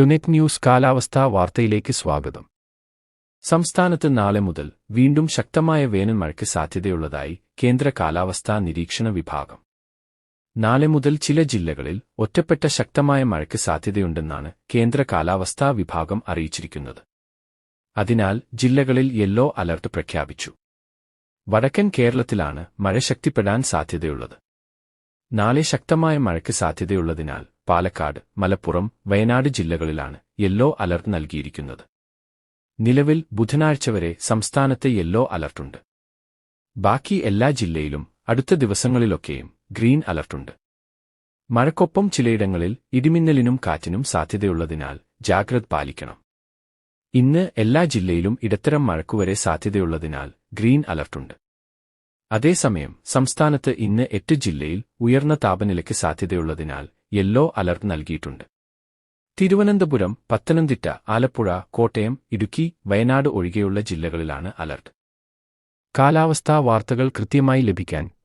ടുനെറ്റ് news കാലാവസ്ഥാ വാർത്തയിലേക്ക് സ്വാഗതം. സംസ്ഥാനത്ത് നാളെ മുതൽ വീണ്ടും ശക്തമായ വേനൽ മഴയ്ക്ക് സാധ്യതയുള്ളതായി കേന്ദ്ര കാലാവസ്ഥാ നിരീക്ഷണ വിഭാഗം. നാളെ മുതൽ ചില ജില്ലകളിൽ ഒറ്റപ്പെട്ട ശക്തമായ മഴയ്ക്ക് സാധ്യതയുണ്ടെന്നാണ് കേന്ദ്ര കാലാവസ്ഥാ വിഭാഗം അറിയിച്ചിരിക്കുന്നത്. അതിനാൽ ജില്ലകളിൽ യെല്ലോ അലർട്ട് പ്രഖ്യാപിച്ചു. വടക്കൻ കേരളത്തിലാണ് മഴ ശക്തിപ്പെടാൻ സാധ്യതയുള്ളത്. നാളെ ശക്തമായ മഴയ്ക്ക് സാധ്യതയുള്ളതിനാൽ പാലക്കാട് മലപ്പുറം വയനാട് ജില്ലകളിലാണ് യെല്ലോ അലർട്ട് നൽകിയിരിക്കുന്നത്. നിലവിൽ ബുധനാഴ്ച വരെ സംസ്ഥാനത്തെ യെല്ലോ അലർട്ടുണ്ട്. ബാക്കി എല്ലാ ജില്ലയിലും അടുത്ത ദിവസങ്ങളിലൊക്കെയും ഗ്രീൻ അലർട്ടുണ്ട് മഴക്കൊപ്പം ചിലയിടങ്ങളിൽ ഇടിമിന്നലിനും കാറ്റിനും സാധ്യതയുള്ളതിനാൽ ജാഗ്രത പാലിക്കണം. ഇന്ന് എല്ലാ ജില്ലയിലും ഇടത്തരം മഴക്കുവരെ സാധ്യതയുള്ളതിനാൽ ഗ്രീൻ അലർട്ടുണ്ട് അതേസമയം സംസ്ഥാനത്ത് ഇന്ന് എട്ട് ജില്ലയിൽ ഉയർന്ന താപനിലയ്ക്ക് സാധ്യതയുള്ളതിനാൽ യെല്ലോ അലർട്ട് നൽകിയിട്ടുണ്ട്. തിരുവനന്തപുരം പത്തനംതിട്ട ആലപ്പുഴ കോട്ടയം ഇടുക്കി വയനാട് ഒഴികെയുള്ള ജില്ലകളിലാണ് അലർട്ട്. കാലാവസ്ഥാ വാർത്തകൾ കൃത്യമായി ലഭിക്കാൻ